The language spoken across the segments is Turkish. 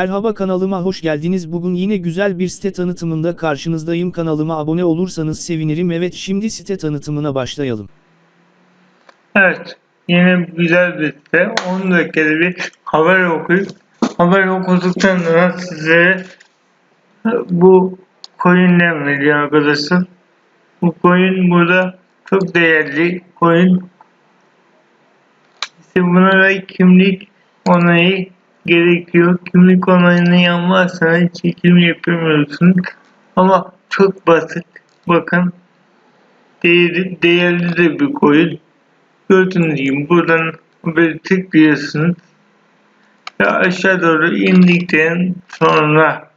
Merhaba kanalıma hoş geldiniz. Bugün yine güzel bir site tanıtımında karşınızdayım. Kanalıma abone olursanız sevinirim. Evet şimdi site tanıtımına başlayalım. Evet. Yine güzel bir site. 10 dakikada bir haber okuyup haber okuduktan sonra size bu coin'den vereceğim arkadaşlar. Bu coin burada çok değerli coin. İşte buna da kimlik onayı gerekiyor. Kimlik onayını yapmazsanız çekim yapamıyorsunuz. Ama çok basit. Bakın değerli, değerli de bir coin. Gördüğünüz gibi buradan böyle tıklıyorsunuz. Ve aşağı doğru indikten sonra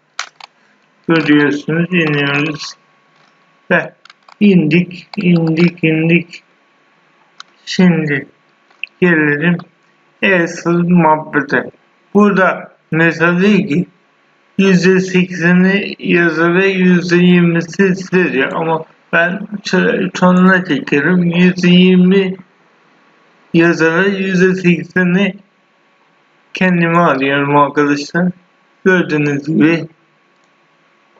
görüyorsunuz iniyoruz. Ve indik, indik, indik. Şimdi gelelim asıl muhabbete. Burada diyor ki %80'i yazı ve %20'si size ama ben sonuna çekerim %20 yazarı %80'i kendime alıyorum arkadaşlar. Gördüğünüz gibi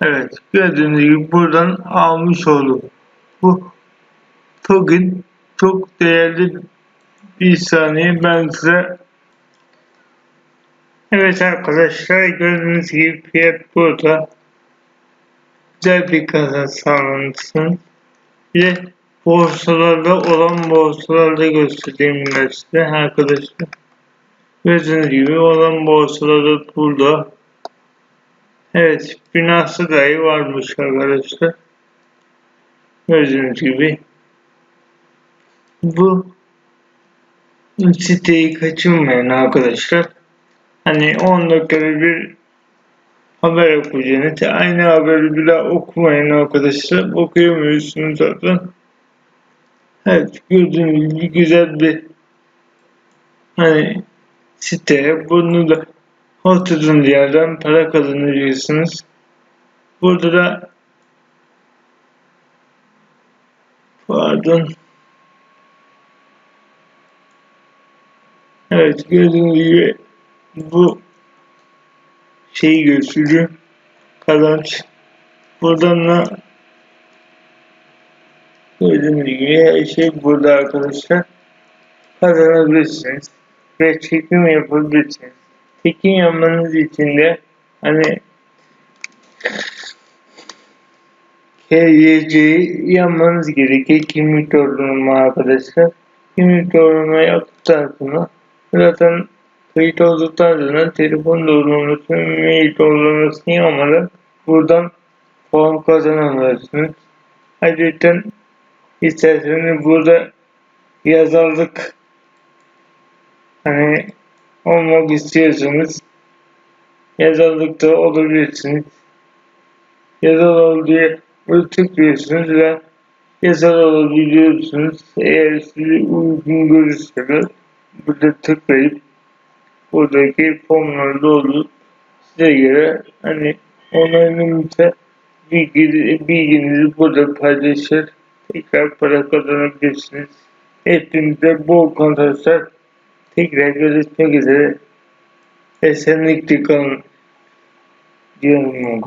evet gördüğünüz gibi buradan almış oldum. Bu token çok değerli bir saniye ben size Evet arkadaşlar gördüğünüz gibi fiyat burada güzel bir kazanç sağlanırsın. Bir borsalarda olan borsalarda göstereyim ben size arkadaşlar. Gördüğünüz gibi olan borsalarda burada. Evet binası dahi varmış arkadaşlar. Gördüğünüz gibi. Bu siteyi kaçırmayın arkadaşlar. Hani 10 dakikada bir haber okuyacağınız aynı haberi daha okumayın arkadaşlar. Okuyamıyorsunuz zaten. Evet gördüğünüz gibi güzel bir hani site. Bunu da oturduğunuz yerden para kazanacaksınız. Burada da pardon Evet gördüğünüz gibi bu şeyi gösteriyor. Kazanç. Buradan da gördüğünüz gibi her şey burada arkadaşlar. Kazanabilirsiniz. Ve çekim yapabilirsiniz. Çekim yapmanız için de hani KYC'yi yapmanız gerekir. Kimlik doldurma arkadaşlar. Kimlik doldurma yaptıktan sonra zaten kayıt sonra telefon doldurması, mail doldurmasını yapmadan buradan puan kazanamıyorsunuz. Ayrıca isterseniz burada yazarlık hani olmak istiyorsanız yazarlıkta olabilirsiniz. Yazar ol diye tıklıyorsunuz ve yazar olabiliyorsunuz. Eğer sizi uygun görürseler burada tıklayıp buradaki formları doldurup size göre hani onaylanırsa bilgi, bilginizi burada paylaşır. Tekrar para kazanabilirsiniz. Hepinize bol kontaklar. Tekrar görüşmek üzere. Esenlikle kalın. Diyorum